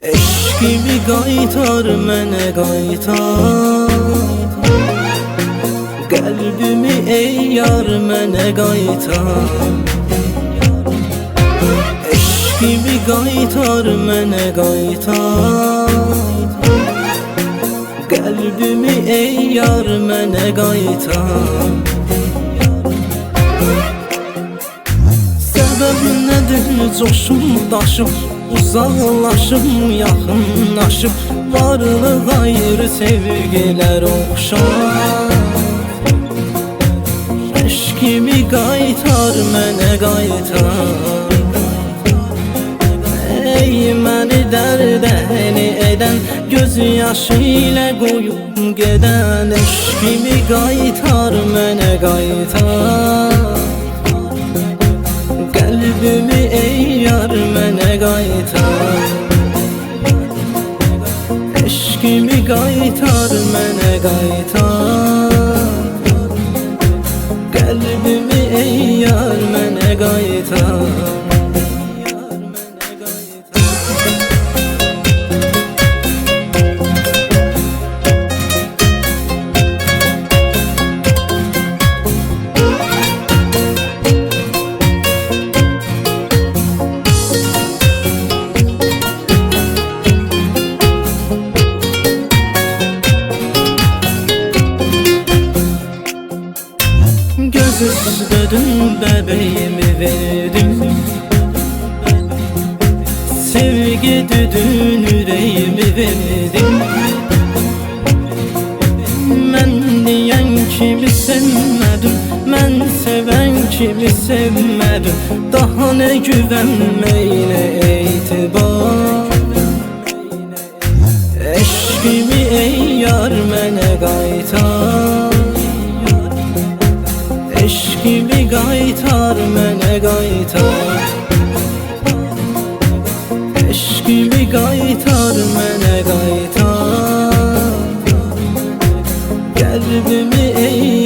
Eşkimi qaytar mənə qaytar Qəlbimi ey yar mənə qaytar Eşkimi qaytar mənə qaytar Qəlbimi ey yar mənə qaytar Səbəb nədir coşum daşım Uzaqlaşım, yaxınlaşım Varlıq ayrı sevgilər oxşar Eşkimi qaytar mənə qaytar Ey məni dərdəni edən Göz yaşı ilə qoyub gedən Eşkimi qaytar mənə qaytar Qəlbimi ey yar mənə mənə qaytar Göz üstüdün bebeğimi verdim Sevgi düdün yüreğimi verdim Ben diyen kimi sevmedim Ben seven kimi sevmedim. Daha ne güvenmeyle Eşkimi qaytar mənə qaytar Eşkimi qaytar mənə qaytar Qəlbimi ey yar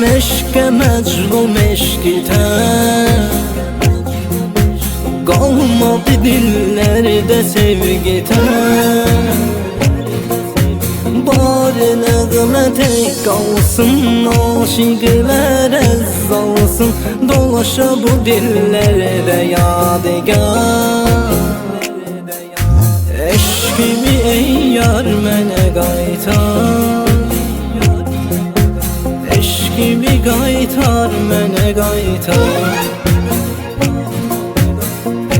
مشک مجرو مشکی ter. Kalmadı dillerde sevgi ter. Bari nağla tek kalsın Aşıklar ez alsın Dolaşa bu dillerde yadigar. Eşkimi ey yar mene gaytar. Şimdi gaytar mene gaytar.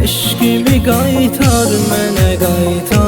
Eşkimi gaytar mene gaytar.